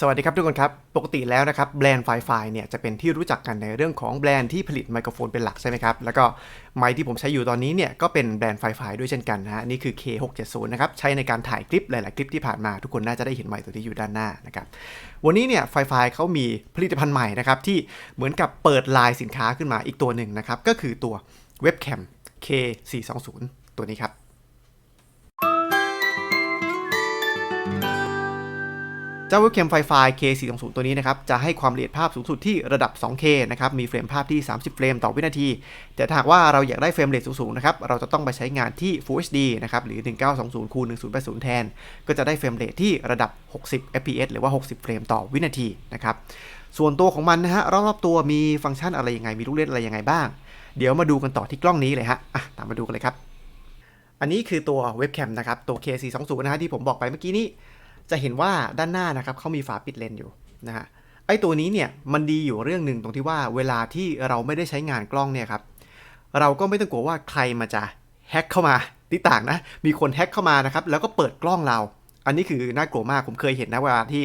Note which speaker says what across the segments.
Speaker 1: สวัสดีครับทุกคนครับ ปกติแล้วนะครับแบรนด์ไฟไฟเนี่ยจะเป็นที่รู้จักกันในเรื่องของแบรนด์ที่ผลิตไมโครโฟนเป็นหลักใช่ไหมครับ แล้วก็ไมค์ที่ผมใช้อยู่ตอนนี้เนี่ยก็เป็นแบรนด์ไฟไฟด้วยเช่นกันนะฮะนี่คือ K670 นะครับใช้ในการถ่ายคลิปหลาย ๆ คลิปที่ผ่านมา ทุกคนน่าจะได้เห็นไมค์ตัวที่อยู่ด้านหน้านะครับวันนี้เนี่ยไฟไฟเขามีผลิตภัณฑ์ใหม่นะครับที่เหมือนกับเปิดลายสินค้าขึ้นมาอีกตัวหนึ่งนะครับก็คือตัวเว็บแคม K420 ตัวนี้ครับ เจ้าเว็บแคมไฟไฟ K420 ตัวนี้นะครับ จะให้ความละเอียดภาพสูงสุดที่ระดับ 2K นะครับ มีเฟรมภาพที่ 30 เฟรมต่อวินาที แต่ถ้าหากว่าเราอยากได้เฟรมเรทสูงๆนะครับ เราจะต้องไปใช้งานที่ Full HD นะครับ หรือ 1920คูณ1080 แทน ก็จะได้เฟรมเรทที่ระดับ 60 fps หรือว่า 60 เฟรมต่อวินาทีนะครับ ส่วนตัวของมันนะฮะ รอบๆตัวมีฟังก์ชันอะไรยังไง มีลูกเล่นอะไรยังไงบ้าง เดี๋ยวมาดูกันต่อที่กล้องนี้เลยฮะอะตามมาดูกันเลยครับ อันนี้คือตัวเว็บแคมนะครับ ตัว K420 นะฮะที่ผมบอกไปเมื่อกี้นี้ จะเห็นว่าด้านหน้านะครับเขามีฝาปิดเลนอยู่นะฮะไอตัวนี้เนี่ยมันดีอยู่เรื่องหนึ่งตรงที่ว่าเวลาที่เราไม่ได้ใช้งานกล้องเนี่ยครับเราก็ไม่ต้องกลัวว่าใครมาจะแฮ็กเข้ามาที่ต่างนะมีคนแฮ็กเข้ามานะครับแล้วก็เปิดกล้องเรา อันนี้คือน่ากลัวมากผมเคยเห็นนะเวลาที่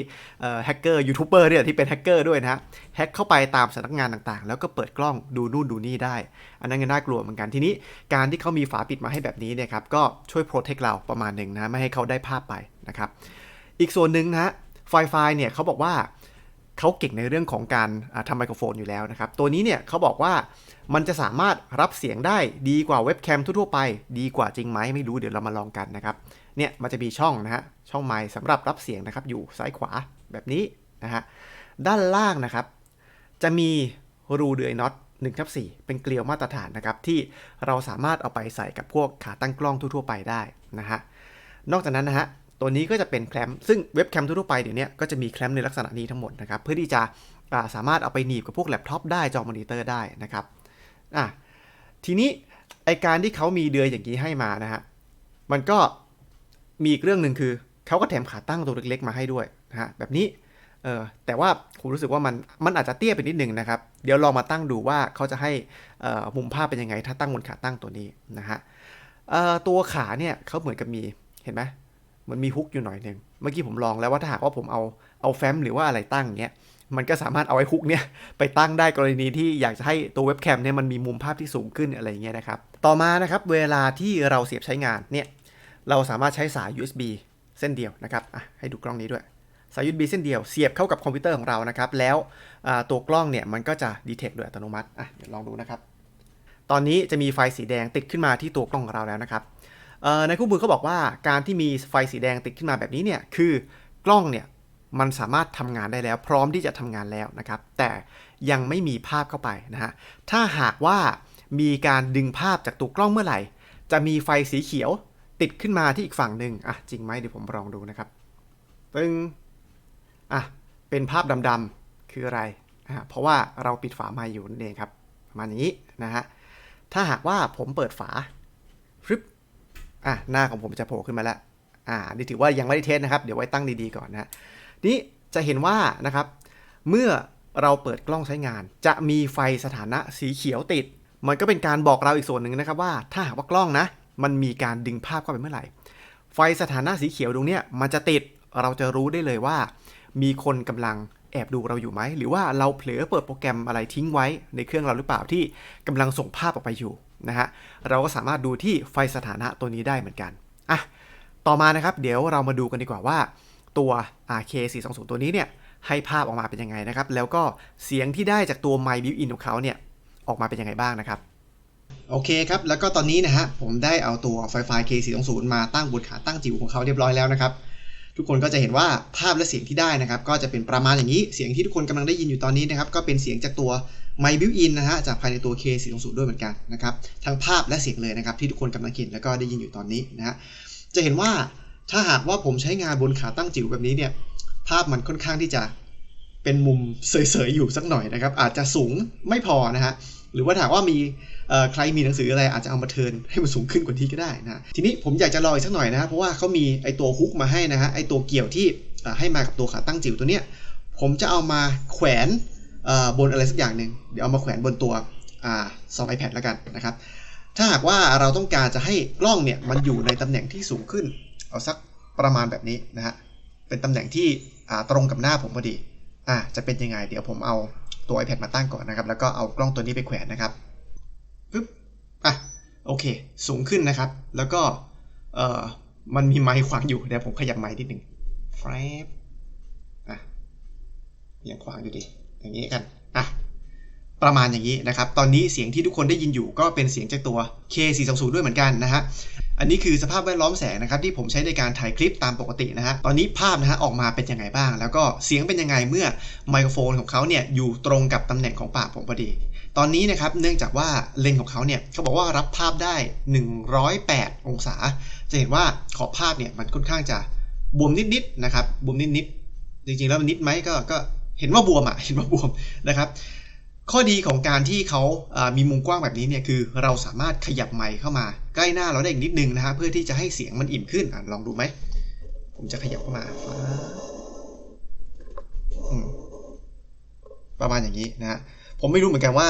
Speaker 1: แฮกเกอร์ยูทูบเบอร์เนี่ยที่เป็นแฮกเกอร์ด้วยนะแฮ็กเข้าไปตามสำนักงานต่างๆ แล้วก็เปิดกล้องดูนู่นดูนี่ได้ อันนั้นก็น่ากลัวเหมือนกันทีนี้การที่เขามีฝาปิดมาให้แบบนี้เนี่ยครับก็ช่วยโปรเทคเราประมาณหนึ่งนะไม่ให้เขาได้ภาพไปนะครับ อีกส่วนหนึ่งนะฮะไฟไฟเนี่ยเขาบอกว่าเขาเก่งในเรื่องของการทำไมโครโฟนอยู่แล้วนะครับ ตัวนี้เนี่ยเขาบอกว่ามันจะสามารถรับเสียงได้ดีกว่าเว็บแคมทั่วๆไป ดีกว่าจริงไหมไม่รู้เดี๋ยวเรามาลองกันนะครับ เนี่ยมันจะมีช่องนะฮะช่องไมค์สำหรับรับเสียงนะครับอยู่ซ้ายขวาแบบนี้นะฮะด้านล่างนะครับ จะมีรูเดือยน็อต1ทับ4เป็นเกลียวมาตรฐานนะครับ ที่เราสามารถเอาไปใส่กับพวกขาตั้งกล้องทั่วๆไปได้นะฮะนอกจากนั้นนะฮะ ตัวนี้ก็จะเป็นแคลมซึ่งเว็บแคมทั่วไปเดี๋ยวนี้ก็จะมีแคลมในลักษณะนี้ทั้งหมดนะครับ เพื่อที่จะสามารถเอาไปหนีบกับพวกแล็ปท็อปได้จอมอนิเตอร์ได้นะครับอะทีนี้ไอการที่เขามีเดือยอย่างนี้ให้มานะฮะมันก็มีอีกเรื่องหนึ่งคือเขาก็แถมขาตั้งตัวเล็กๆมาให้ด้วยนะฮะแบบนี้เออแต่ว่าผมรู้สึกว่ามันมันอาจจะเตี้ยไปนิดนึงนะครับ เดี๋ยวลองมาตั้งดูว่าเขาจะให้มุมภาพเป็นยังไง ถ้าตั้งบนขาตั้งตัวนี้นะฮะตัวขาเนี่ยเขาเหมือนกับมีเห็นไหม มันมีฮุกอยู่หน่อยหนึ่งเมื่อกี้ผมลองแล้วว่าถ้าหากว่าผมเอาเอาแฟ้มหรือว่าอะไรตั้งเนี้ยมันก็สามารถเอาไอ้ฮุกเนี้ยไปตั้งได้กรณีที่อยากจะให้ตัวเว็บแคมเนี่ยมันมีมุมภาพที่สูงขึ้นอะไรเงี้ยนะครับ ต่อมานะครับเวลาที่เราเสียบใช้งานเนี่ยเราสามารถใช้สาย USB เส้นเดียวนะครับอะให้ดูกล้องนี้ด้วย สาย USB เส้นเดียวเสียบเข้ากับคอมพิวเตอร์ของเรานะครับ แล้วตัวกล้องเนี่ยมันก็จะดีเทคโดยอัตโนมัติอะเดี๋ยวลองดูนะครับ ตอนนี้จะมีไฟสีแดงติดขึ้นมาที่ตัวกล้องของเราแล้วนะครับ ในคู่มือเขาบอกว่าการที่มีไฟสีแดงติดขึ้นมาแบบนี้เนี่ยคือกล้องเนี่ยมันสามารถทำงานได้แล้ว พร้อมที่จะทำงานแล้วนะครับ แต่ยังไม่มีภาพเข้าไปนะฮะถ้าหากว่ามีการดึงภาพจากตัวกล้องเมื่อไหร่ จะมีไฟสีเขียวติดขึ้นมาที่อีกฝั่งหนึ่งอะจริงไหมเดี๋ยวผมลองดูนะครับปึ้งอะเป็นภาพดำๆคืออะไรอะเพราะว่าเราปิดฝาไม้อยู่นั่นเองครับประมาณนี้นะฮะถ้าหากว่าผมเปิดฝาฟึบ อะหน้าของผมจะโผล่ขึ้นมาแล้วอ่านี่ถือว่ายังไม่ได้เทสนะครับ เดี๋ยวไว้ตั้งดีๆก่อนนะนี่จะเห็นว่านะครับ เมื่อเราเปิดกล้องใช้งาน จะมีไฟสถานะสีเขียวติด มันก็เป็นการบอกเราอีกส่วนหนึ่งนะครับว่าถ้าหากว่ากล้องนะ มันมีการดึงภาพเข้าไปเมื่อไหร่ ไฟสถานะสีเขียวตรงนี้มันจะติดเราจะรู้ได้เลยว่า มีคนกำลังแอบดูเราอยู่ไหม หรือว่าเราเผลอเปิดโปรแกรมอะไรทิ้งไว้ในเครื่องเราหรือเปล่าที่กำลังส่งภาพออกไปอยู่ นะฮะเราก็สามารถดูที่ไฟสถานะตัวนี้ได้เหมือนกันอะต่อมานะครับ เดี๋ยวเรามาดูกันดีกว่าว่า ตัว RK420 ตัวนี้เนี่ยให้ภาพออกมาเป็นยังไงนะครับ แล้วก็เสียงที่ได้จากตัวไมค์บิวอินของเขาเนี่ยออกมาเป็นยังไงบ้างนะครับ โอเคครับ แล้วก็ตอนนี้นะฮะผมได้เอาตัวไฟไฟ K420 มาตั้งบนขาตั้งจิ๋วของเขาเรียบร้อยแล้วนะครับ ทุกคนก็จะเห็นว่าภาพและเสียงที่ได้นะครับ ก็จะเป็นประมาณอย่างนี้เสียงที่ทุกคนกำลังได้ยินอยู่ตอนนี้นะครับ ก็เป็นเสียงจากตัวไมค์บิวอินนะฮะจากภายในตัว K420 ด้วยเหมือนกันนะครับทั้งภาพและเสียงเลยนะครับ ที่ทุกคนกำลังเห็นแล้วก็ได้ยินอยู่ตอนนี้นะฮะจะเห็นว่าถ้าหากว่าผมใช้งานบนขาตั้งจิ๋วแบบนี้เนี่ยภาพมันค่อนข้างที่จะเป็นมุมเสยๆอยู่สักหน่อยนะครับ อาจจะสูงไม่พอนะฮะ หรือว่าถามว่ามีใครมีหนังสืออะไรอาจจะเอามาเทินให้มันสูงขึ้นกว่านี้ก็ได้นะ ทีนี้ผมอยากจะรออีกสักหน่อยนะเพราะว่าเขามีไอตัวฮุกมาให้นะฮะไอตัวเกี่ยวที่ให้มากับตัวขาตั้งจิ๋วตัวเนี้ยผมจะเอามาแขวนบนอะไรสักอย่างหนึ่งเดี๋ยวเอามาแขวนบนตัวซอง iPad แล้วกันนะครับ ถ้าหากว่าเราต้องการจะให้กล้องเนี่ยมันอยู่ในตำแหน่งที่สูงขึ้น เอาสักประมาณแบบนี้นะฮะเป็นตำแหน่งที่ตรงกับหน้าผมพอดีอ่าจะเป็นยังไง เดี๋ยวผมเอา ตัว iPad มาตั้งก่อนนะครับ แล้วก็เอากล้องตัวนี้ไปแขวนนะครับปึ๊บอะโอเค สูงขึ้นนะครับ แล้วก็เอ่อมันมีไม้ขวางอยู่เดี๋ยวผมขยับไม้นิดหนึ่งแฟรบอะยังขวางอยู่ดิอย่างนี้กันอะ ประมาณอย่างนี้นะครับ ตอนนี้เสียงที่ทุกคนได้ยินอยู่ก็เป็นเสียงจากตัว K420 ด้วยเหมือนกันนะฮะ อันนี้คือสภาพแวดล้อมแสงนะครับที่ผมใช้ในการถ่ายคลิปตามปกตินะฮะ ตอนนี้ภาพนะฮะออกมาเป็นยังไงบ้าง แล้วก็เสียงเป็นยังไงเมื่อไมโครโฟนของเขาเนี่ยอยู่ตรงกับตำแหน่งของปากผมพอดี ตอนนี้นะครับเนื่องจากว่าเลนส์ของเขาเนี่ยเขาบอกว่ารับภาพได้ 108 องศา จะเห็นว่าขอบภาพเนี่ยมันค่อนข้างจะบวมนิดๆนะครับ บวมนิดๆ จริงๆ แล้วมันนิดไหมก็ก็เห็นว่าบวมอะ เห็นว่าบวมนะครับ ข้อดีของการที่เขามีมุมกว้างแบบนี้เนี่ยคือเราสามารถขยับไมค์เข้ามา ใกล้หน้าเราได้อีกนิดนึงนะฮะเพื่อที่จะให้เสียงมันอิ่มขึ้นอลองดูไหมผมจะขยับเข้ามาประมาณอย่างนี้นะฮะผมไม่รู้เหมือนกันว่า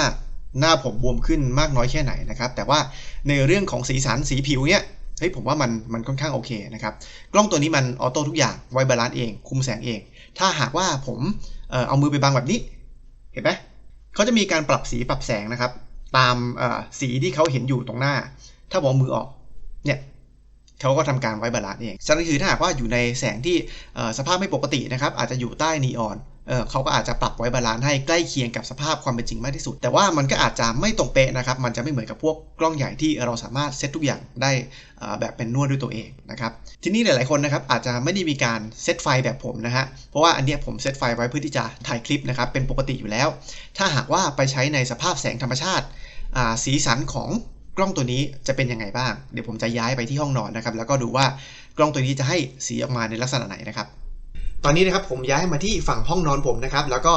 Speaker 1: หน้าผมบวมขึ้นมากน้อยแค่ไหนนะครับ แต่ว่าในเรื่องของสีสันสีผิวเนี่ยเฮ้ยผมว่ามันมันค่อนข้างโอเคนะครับ กล้องตัวนี้มันออโต้ทุกอย่างไวบาลานซ์เอง คุมแสงเอง ถ้าหากว่าผมเออเอามือไปบังแบบนี้ เห็นไหม เขาจะมีการปรับสีปรับแสงนะครับ ตามสีที่เขาเห็นอยู่ตรงหน้า ถ้าผมอกมือออกเนี่ยเขาก็ทำการไว้บาลานซ์เองฉะนั้นคือถ้าหากว่าอยู่ในแสงที่สภาพไม่ปกตินะครับ อาจจะอยู่ใต้นีออน เออเขาก็อาจจะปรับไว้บาลานซ์ให้ใกล้เคียงกับสภาพความเป็นจริงมากที่สุด แต่ว่ามันก็อาจจะไม่ตรงเป๊ะนะครับ มันจะไม่เหมือนกับพวกกล้องใหญ่ที่เราสามารถเซตทุกอย่างได้แบบเป็นนวดด้วยตัวเองนะครับทีนี้หลาย ๆ คนนะครับอาจจะไม่ได้มีการเซตไฟแบบผมนะฮะเพราะว่าอันเนี้ยผมเซตไฟไว้เพื่อที่จะถ่ายคลิปนะครับเป็นปกติอยู่แล้ว ถ้าหากว่าไปใช้ในสภาพแสงธรรมชาติาสีสันของกล้องตัวนี้จะเป็นยังไงบ้าง เดี๋ยวผมจะย้ายไปที่ห้องนอนนะครับแล้วก็ดูว่ากล้องตัวนี้จะให้สีออกมาในลักษณะไหนนะครับ ตอนนี้นะครับผมย้ายมาที่ฝั่งห้องนอนผมนะครับ แล้วก็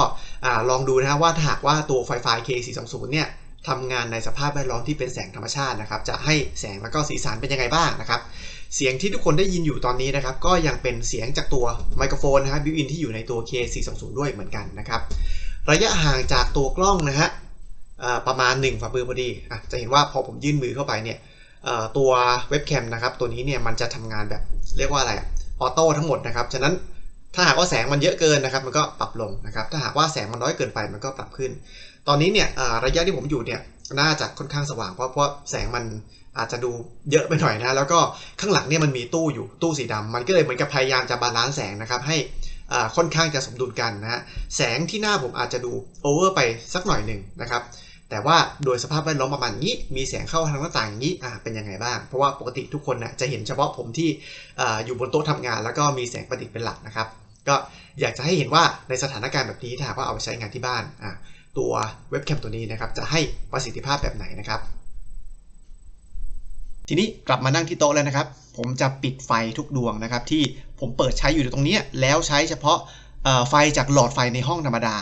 Speaker 1: ลองดูนะฮะว่าถ้าหากว่าตัวไฟไฟ K420 เนี่ยทำงานในสภาพแวดล้อมที่เป็นแสงธรรมชาตินะครับ จะให้แสงแล้วก็สีสันเป็นยังไงบ้างนะครับ เสียงที่ทุกคนได้ยินอยู่ตอนนี้นะครับ ก็ยังเป็นเสียงจากตัวไมโครโฟนนะฮะบิวอินที่อยู่ในตัว K420 ด้วยเหมือนกันนะครับ ระยะห่างจากตัวกล้องนะฮะประมาณ 1 ฝ่ามือพอดีอะจะเห็นว่าพอผมยื่นมือเข้าไปเนี่ยตัวเว็บแคมนะครับตัวนี้เนี่ยมันจะทำงานแบบเรียกว่าอะไรออโต้ทั้งหมดนะครับ ฉะนั้น ถ้าหากว่าแสงมันเยอะเกินนะครับ มันก็ปรับลงนะครับ ถ้าหากว่าแสงมันน้อยเกินไปมันก็ปรับขึ้น ตอนนี้เนี่ยระยะที่ผมอยู่เนี่ยน่าจะค่อนข้างสว่างเพราะเพราะแสงมันอาจจะดูเยอะไปหน่อยนะ แล้วก็ข้างหลังเนี่ยมันมีตู้อยู่ตู้สีดำมันก็เลยเหมือนกับพยายามจะบาลานซ์แสงนะครับให้ค่อนข้างจะสมดุลกันนะฮะแสงที่หน้าผมอาจจะดูโอเวอร์ไปสักหน่อยหนึ่งนะครับแต่ว่าโดยสภาพแวดล้อมประมาณนี้ มีแสงเข้าทางหน้าต่างอย่างนี้อ่าเป็นยังไงบ้าง เพราะว่าปกติทุกคนนะจะเห็นเฉพาะผมที่ออยู่บนโต๊ะทำงาน แล้วก็มีแสงประดิษฐ์เป็นหลักนะครับ ก็อยากจะให้เห็นว่าในสถานการณ์แบบนี้ถ้าหากว่าเอาไปใช้งานที่บ้านตัวเว็บแคมตัวนี้นะครับจะให้ประสิทธิภาพแบบไหนนะครับ ทีนี้กลับมานั่งที่โต๊ะแล้วนะครับ ผมจะปิดไฟทุกดวงนะครับ ที่ผมเปิดใช้อยู่ตรงนี้แล้วใช้เฉพาะไฟจากหลอดไฟในห้องธรรมดา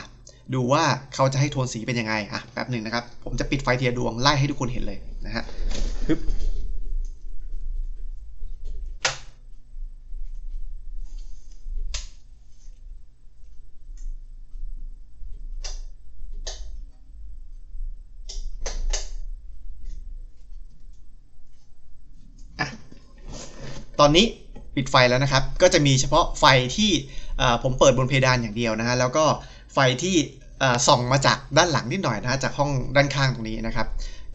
Speaker 1: ดูว่าเขาจะให้โทนสีเป็นยังไงอะแป๊บหนึ่งนะครับ ผมจะปิดไฟทีละดวงไล่ให้ทุกคนเห็นเลยนะฮะ ตอนนี้ปิดไฟแล้วนะครับ ก็จะมีเฉพาะไฟที่ผมเปิดบนเพดานอย่างเดียวนะฮะ แล้วก็ไฟที่ส่องมาจากด้านหลังนิดหน่อยนะฮะ จากห้องด้านข้างตรงนี้นะครับ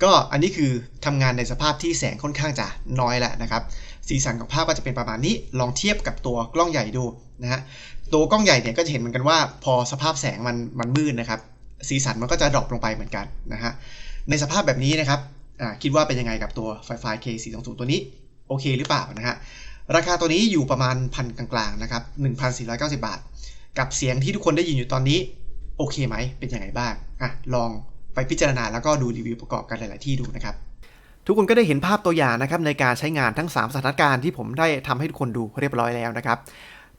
Speaker 1: ก็อันนี้คือทำงานในสภาพที่แสงค่อนข้างจะน้อยแหละนะครับ สีสันของภาพก็จะเป็นประมาณนี้ ลองเทียบกับตัวกล้องใหญ่ดูนะฮะ ตัวกล้องใหญ่เนี่ยก็จะเห็นเหมือนกันว่า พอสภาพแสงมันมันมืดนะครับ สีสันมันก็จะดรอปลงไปเหมือนกันนะฮะ ในสภาพแบบนี้นะครับคิดว่าเป็นยังไงกับตัวไฟไฟ K420 ตัวนี้ โอเคหรือเปล่านะฮะราคาตัวนี้อยู่ประมาณพันกลางๆนะครับ1,490 บาท กับเสียงที่ทุกคนได้ยินอยู่ตอนนี้โอเคไหมเป็นยังไงบ้างอะลองไปพิจารณาแล้วก็ดูรีวิวประกอบกันหลาย ๆ ที่ดูนะครับทุกคนก็ได้เห็นภาพตัวอย่างนะครับในการใช้งานทั้ง 3 สถานการณ์ที่ผมได้ทำให้ทุกคนดูเรียบร้อยแล้วนะครับ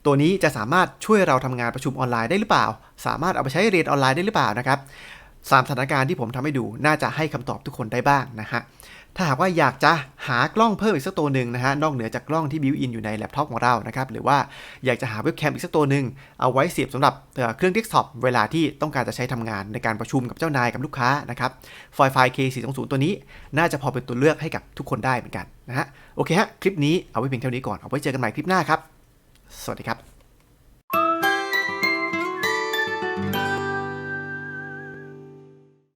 Speaker 1: ตัวนี้จะสามารถช่วยเราทำงานประชุมออนไลน์ได้หรือเปล่า สามารถเอาไปใช้เรียนออนไลน์ได้หรือเปล่านะครับสามสถานการณ์ที่ผมทำให้ดูน่าจะให้คำตอบทุกคนได้บ้างนะฮะ ถ้าหากว่าอยากจะหากล้องเพิ่มอีกสักตัวหนึ่งนะฮะนอกเหนือจากกล้องที่บิวอินอยู่ในแล็ปท็อปของเรานะครับหรือว่าอยากจะหาเว็บแคมอีกสักตัวหนึ่งเอาไว้เสียบสำหรับเครื่องเดสก์ท็อปเวลาที่ต้องการจะใช้ทำงานในการประชุมกับเจ้านายกับลูกค้านะครับไฟไฟ K420 ตัวนี้ น่าจะพอเป็นตัวเลือกให้กับทุกคนได้เหมือนกันนะฮะโอเคฮะคลิปนี้เอาไว้เพียงเท่านี้ก่อนเอาไว้เจอกันใหม่คลิปหน้าครับ สวัสดีครับ